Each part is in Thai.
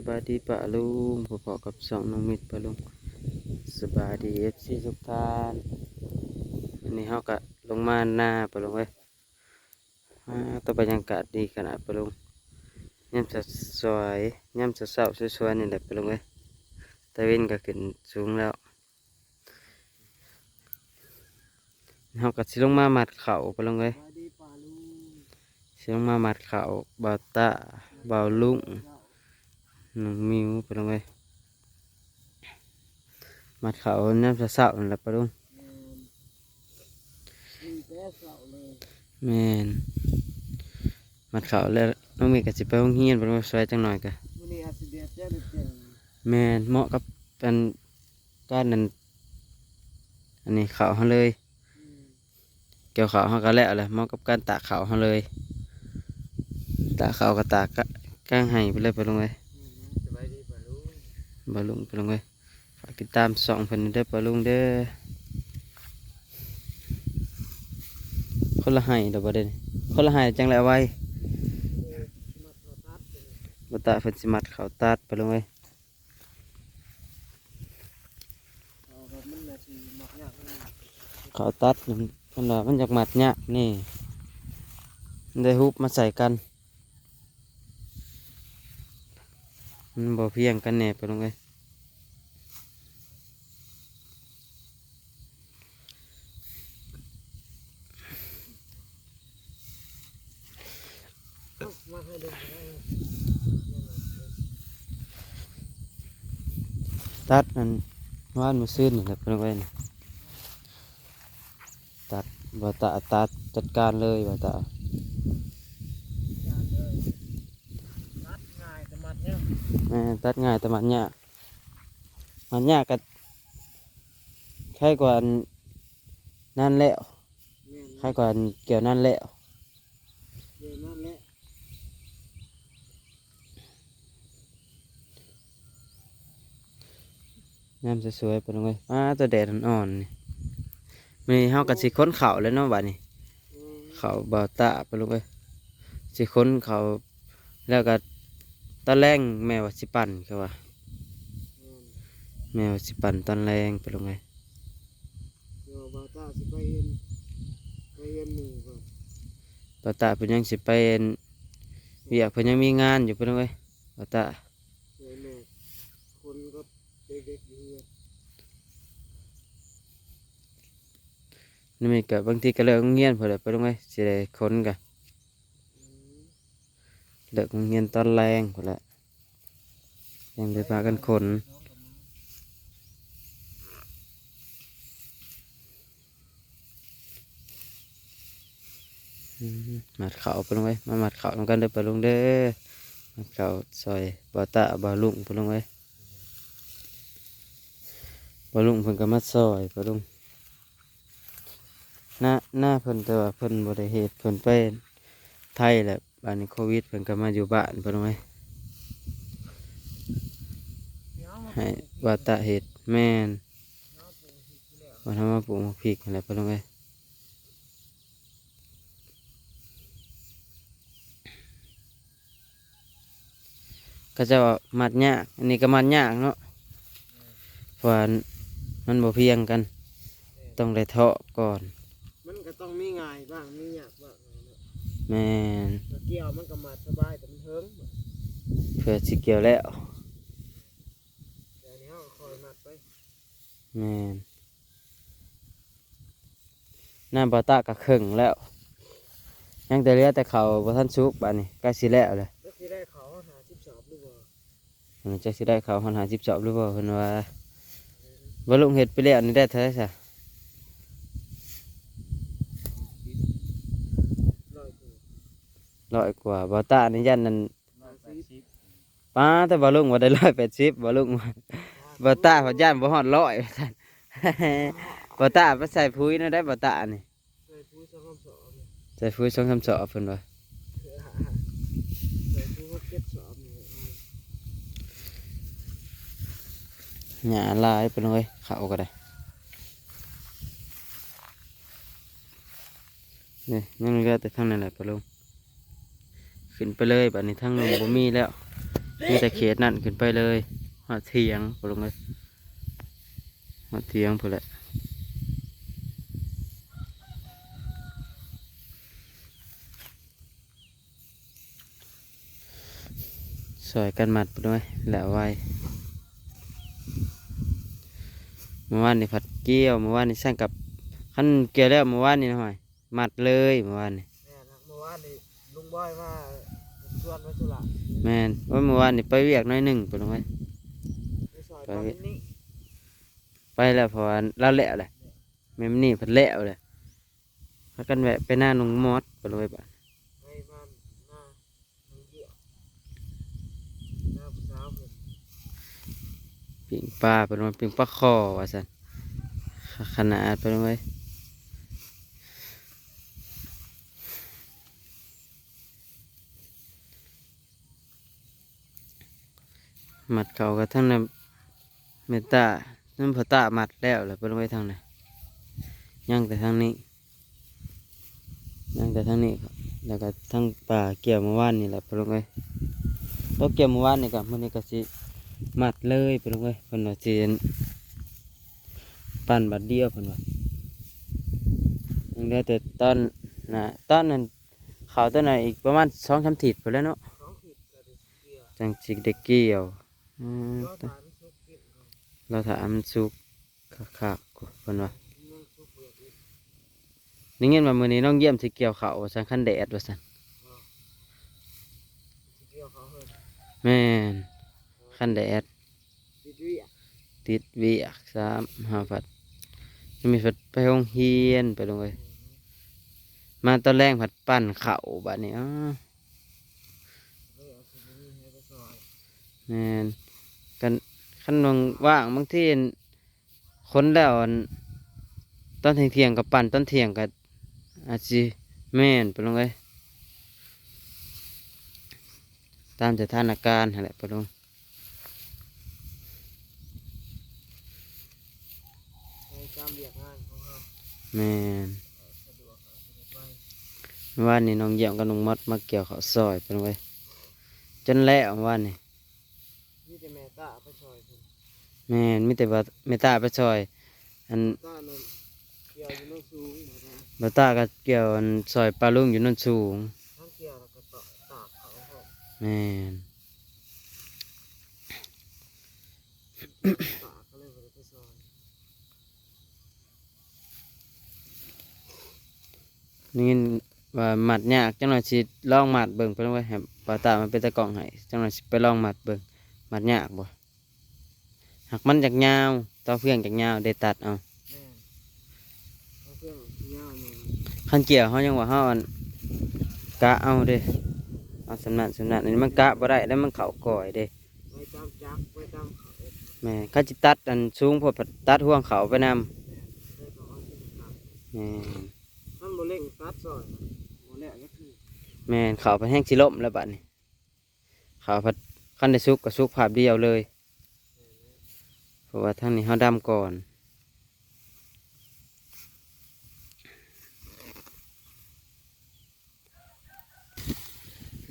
สบายดีปะลุงพอๆกับสองน้องมิตรปะลุงสบายดีเอฟซีทุกท่านวันนี้เขาก็ลงมาหน้าปะลุงเว้ยอ่าตัวบรรยากาศดีขนาดปะลุงย่ำจะสวยย่ำจะเศร้าสวยๆนี่แหละปะลุงเว้ยตะเวนก็ขึ้นสูงแล้วเขาก็สิลงมาหมัดเข่าปะลุงเว้ยสวัสดีป่าลุงมาหมัดเข่าเบาตาเบาลุง น้องมิวไปลงไปมัดเขาน้ำเศร้าๆนั่นแหละปะลุงแมนมัดเขาแล้วน้องมีก็สิไปห้องเฮียนไปลงสวยจังหน่อยกะวันเดียดเจ้าเด็ดเจ๋งแมนเหมาะกับเป็นการนั้นอันนี้เขาเขาเลย เกี่ยวเขาเขาก็แล้วแหละเหมาะกับการตากเขาเขาเลย ตากเขาก็ตากกะกางให้ไปเลยไปลงไปสบาย บอลลุงไปลงเลยฝากติดตามสองเพิ่นเด้อบอลลุงเด้อคนละให้เดี๋ยวบ่ได้นี่คนละให้จังแล้วไว้เออมาขอตัดเลยบ่ตาเพิ่นสิมัดเขาตัดไปลงเลยเขาตัดนั่นมันอยากมัดยากนี่มันได้ฮุบมาใส่กัน มันบ่เพียงกันแน่ไปลงเลยตัดนั่นว่านมาซื้อนี่แหละไปลงเลยนี่ตัดบ่ตาตัดจัดการเลยบ่ตา จานเลยตัดง่ายแต่มัดเนี่ยแม่ตัดง่ายแต่มันยากมันยากกันใครกว่านั่นแล้วแม่นใครกว่าเกี่ยวนั่นแล้วเดี๋ยวนั่นแหละงามสวยๆไปลงเลยอ้าตัวแดดอ่อนๆนี่มีเฮากับสิค้นเขาแล้วเนาะบัดนี้อืมเขาบ่าวตาไปลงไปสิค้นเขาแล้วก็ ตอนแรงแม่ว่าสิปั่นเขาว่าแม่นแม่ว่าสิปั่นตอนแรงไปลงไปเดี๋ยวบาตาสิไปเห็นไปเห็นหมู่ก่อนบ่าวตาเพิ่นยังสิไปเฮ็ดเวียกเพิ่นยังมีงานอยู่ไปลงไปบ่าวตาเดี๋ยวแม่คนก็เด็กๆอยู่เนี่ยนี่มีกับบางทีก็เลิกโรงเรียนเพิ่นแหละไปลงไปสิได้ค้นกันอืม เลิกโรงเรียนตอนแรงพุ่นละยังได้พากันคนอืมมัดเขาไปลงไว้มามัดเขาทำกันเด้อไปลงเด้อมัดเขาซอยบ่าตาบ่าลุงไปลงไว้บ่าลุงเพิ่นก็มาซอยไปลงหน้าหน้าเพิ่นแต่ว่าเพิ่นบ่ได้เฮ็ดเพิ่นไปไทยแหละ บ้านนี้โควิดเพิ่นก็มาอยู่บ้านไปลงไว้เดี๋ยวมให้บ่าตาเฮ็ดแม่นวปลูกที่แล้วมาทำมาปลูกมะพริกอะไรไปลงไปก็จะมัดยากอันนี้ก็มัดยากเนาะเพราะมันบ่เพียงกัน ต้องได้เทาะก่อน มันก็ต้องมีง่ายบ้างมียากบ้าง แม่นแต่เกี่ยวมันก็มาสบายแต่มันเฮิงเพื่อสิเกี่ยวแล้วเดี๋ยวนี้เราคอยมัดไปแม่นน้ำปลาตะก็ครึ่งแล้ว ยังแต่เหลือแต่เขาบ่ทันสุกบาดนี้ใกล้สิแล้วเลยแล้วที่ได้เขาหาชิบสอบหรือเปล่ามันจะสิได้เขาหันหาสิบจอบหรือเปล่าเพิ่นว่าบ่ลุงเฮ็ดไปแล้วนี่ได้เท่าไหร่ซะ ร้อยตัว ร้อยกว่าบ่ตานี่ยันนั่นร้อยแปดสิบป้าแต่บ่ลุงว่าได้ร้อยแปดสิบบ่ลุงว่าบ่ตาพอย่านบ่ฮอดร้อยว่าซั่นบ่ตาไปใส่ปุ๋ยนะได้บ่ตานี่ใส่ผู้สองคำสอบเนี่ยใส่ปุ๋ยสองสามสอบเพิ่นว่าใส่ผู้หกเจ็ดสอบเนี่ยหญ้าหลายเพิ่นเอ้ยเขาก็ได้นี่ยังเหลือแต่ทางนั้นแหละปะลุง ขึ้นไปเลยแบัดนี้ทางลงบ่มีแล้วมีแต่เขตนั่นขึ้นไปเลยหอดเทียงพลงเลยหอดเทียงพอแหละสวยกันหมัดไปด้วยแหล้วไวเมื่อวานนี่ผัดเกี้ยวเมื่อวานนี่สร้างกับขั้นเกี่ยวแล้วเมื่อวานนี่นะหน่อยหมัดเลยเมื่อวานนี่ บอยมาชวนไปสุระแมนว่าเมื่อวานนี่ไปเวียกหน้อยหนึ่งไปลงไว้ไปซอยตอนนี้นี่ไปแล้วเพราะว่าเราแล้วแหละแม่มนี่เพันแล้วเลยพักกันแวะไปหน้าหนองมอดไปลงไว้ปะไปบ้านหน้าหนึ่งเดียวหน้าผู้สาวผมปิ่งปลาไปลงไว้ปิ่งปลาคอว่าสันขนาดไปลงไว้ มัดเขากับทั้งนั้นเมตตาน้ำพตาหมัดแล้วเลยไปลงไว้ทางไหนย่างแต่ทางนี้ย่างแต่ทางนี้ครับแล้วก็ทั้งป่าเกี่ยวเมื่อวานนี่แหละไปลงไปตัวเกี่ยวเมื่อวานนี่กับมันนี่ก็สิมัดเลยไปลงไปเพิ่นว่าสิปั่นบัดเดียวเพิ่นว่ายังได้แต่ตอนนะตอนนั้นเขาวตัวไหนนอีกประมาณสองสามถิดไปแล้วเนาะสองขีดก็ได้เดียวจังสิได้เกี่ยว เราถามสุกขากคนว่านี่เงี้ยมามือนี้น้องเยี่ยมสิเกี่ยวเขาสันขั้นแดดว่าสันแม่นขั้นแดดติดเวียกสามห้าฟัดนี่มีฟัดไปห้องเฮียนไปลงไปมาตอนแรกผัดปั้นเข่าบบนี้แม่น ขันวงว่างบางทีคนแล้วอันตอนเที่ยงกับปั่นตอนเที่ยงกับอาจสิแม่นไปลงเลยตามสถานการณ์นั่นแหละไปลงแม่นว่านนี้น้องเยี่ยมกับน้องมัดมาเกี่ยวข้าซอยไปลงเลยจนแล้วว่านนี้นี่จะแม่ตาไปซอย แม่นมีแต่ว่าเมตตาไปซอยอันตานั่นเกี่ยวอยู่โน้นสูงเหมือนกันบาตาก็เกี่ยวอันซอยปลาลุงอยู่นั่นสูงทั้งเกี่ยวแล้วก็ต่อตากเขาเขาแม่นตากก็เลยบ่ไปไปซอยนี่ว่าหมัดยากจังหน่อยสิลองหมัดเบิ่งไปลงไว้ให้บาตามันเป็นตะกล่องให้จังหน่อยสิไปลองหมัดเบิ่งหมัดยากบ่ หากมันจากยาวต่อเฟืองจากยาวได้ตัดเอาแม่นเอาเครื่องย่างเนี่ยขั้นเกี่ยวเขายังว่าเขาอันกะเอาเด้เอาสำนักสำนักอันนี้มันกะบ่ได้แล้วมันเข่าก่อยเด้ไว้ตามจักไว้ตามเขาแม่เขาจิตัดอันสูงพอตัดห่วงเขาไปนำได้ก็เอาสิครับแม่นมันบ่เล่งตัดซอยบ่แลกก็คือแม่นเขาไปแห้งสิล่มแล้วบัดนี้เขาพัดขั้นได้สุกก็สุกภาพเดียวเลยเพ ราะว่าทางนี้เขาดำก่อน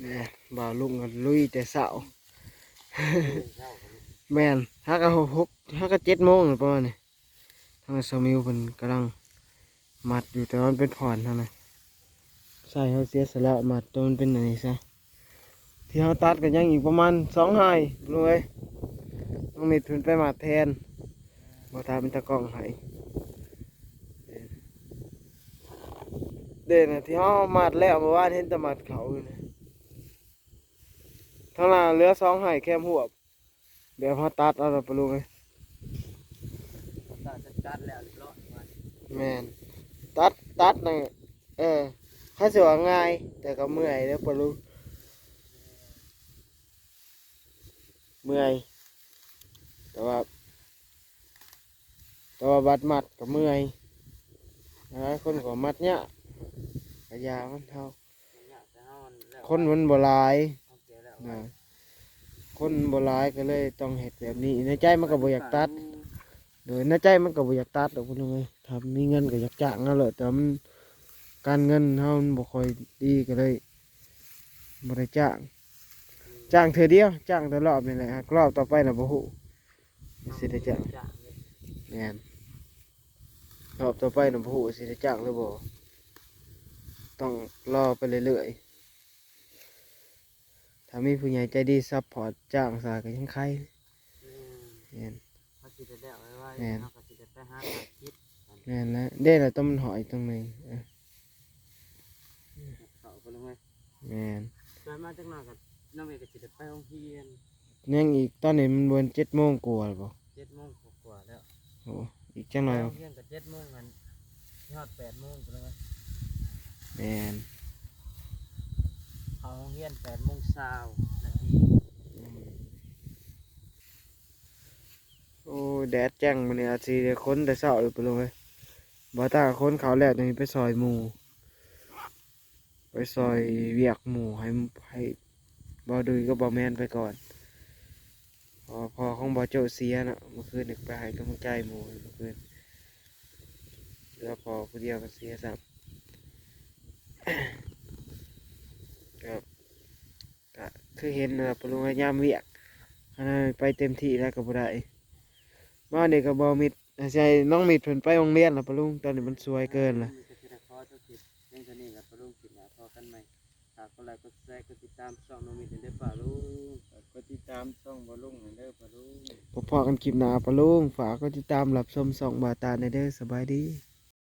นี่บ่าวลุงก็ลุยแต่เช้าแมนถ้าก็หกถ้าก็เจ็ดโมงหรือประมาณนี้ทางสมิวเพิ่นกำลังมัดอยู่แต่ว่ามันเป็นผ่อนเท่านั้นใช่เขาเสียสละมัดตัวมันเป็นอันนี้ซะที่เขาตัดก็ยังอีกประมาณสองไห้รู้ไหม ต้องมีทุนไปมัดแทนบ่ทาเป็นตะกร้องให้เด่นน่ะที่เขามัดแล้วเมื่อวานเห็นแต่มัดเขาอยู่นะทางหน้าเหลือสองไห้แคมหัวบเดี๋ยวพอตัดเอาไปลุงเลยตัดแล้วเรียบร้อยแมนตัดตัดนะเออข้าเสียง่าย แต่ก็เมื่อยแล้วปะลุงเมื่อย แต่ว่า แต่ว่าบัดมัดก็เมื่อยหลายคนก็มัดเนี่ยกระยามันเท่า คนมันบ่หลายนะคนบ่หลายก็เลยต้องเห็ดแบบนี้ ในใจมันก็บ่อยากตัด โดยในใจมันก็บ่อยากตัดดอกพุ่นเลยถ้ามีเงินก็อยากจ้างนั่นแหละแต่ว่ามันการเงินเฮามันบ่ค่อยดีก็เลยบ่ได้จ้าง จ้างเธอเดียว จ้างแต่รอบนี่แหละฮะรอบต่อไปน่ะบ่ฮู้ สิได้จ้างจ้างเลยแม่นรอบต่อไปน่ะบ่ฮู้สิได้จ้างหรือบ่ต้องรอไปเรื่อยๆถ้ามีผู้ใหญ่ใจดีซัพพอร์ตจ้างซะก็ยังใครอืมแม่นเขาสิได้แล้วไว้ไว้แม่นเขาก็สิได้ไปหาหาคิดแม่นแล้วเด้น่ะต้นมันหอยตรงนึงเออเขาไปลงไว้แม่นส่วนมาจังหน่อยกับน้องเอกก็สิได้ไปโรงเรียน ยังอีกตอนนี้มันวันเจ็ดโมงกว่าแล้วบ่เจ็ดโมงกว่าๆแล้วโอ้อีกจังหน่อยไปโรงเรียนก็เจ็ดโมงกันยอดแปดโมงไปลงไว้แม่นเขาโรงเรียนแปดโมงเช้านาทีโอ้แดดแจ้งมันเนี่ยอาจสิได้คนแต่เช้าเลยไปลงเลยบ่ตาคนเขาแล้วตรงนี้ไปซอยหมู่ไปซอยเวียกหมู่ให้ให้บ่ดุยก็บ่แม่นไปก่อน พอพอของบ่โจเสียน่ะเมื่อคืนนึกไปให้กำลังใจหมูเมื่อคืนเหลือพอผู้เดียวก็เสียซ้ำครับก็คือเห็นนะปลุงยามเวียกอันนั้นไปเต็มที่แล้วก็บ่ได้มาเนี่ก็บ่มิดใช่น้องมิดเพิ่นไปโรงเรียนแล้วปลุงตอนนี้มันสวยเกินละมีแต่สิได้ขอเจ้าคิดเรื่องตัวนี้กับปลุงคิดหนาพอกันไหมฝากกดไลค์กดแชร์กดติดตามช่องน้องมีเด้อป่าลุง กดติดตามช่องบอลลุงเด้อบอลลุง พอๆกันคลิปหน้าปลุงฝากก็ติดตามรับชมส่องบาตาในเด้อสบายดี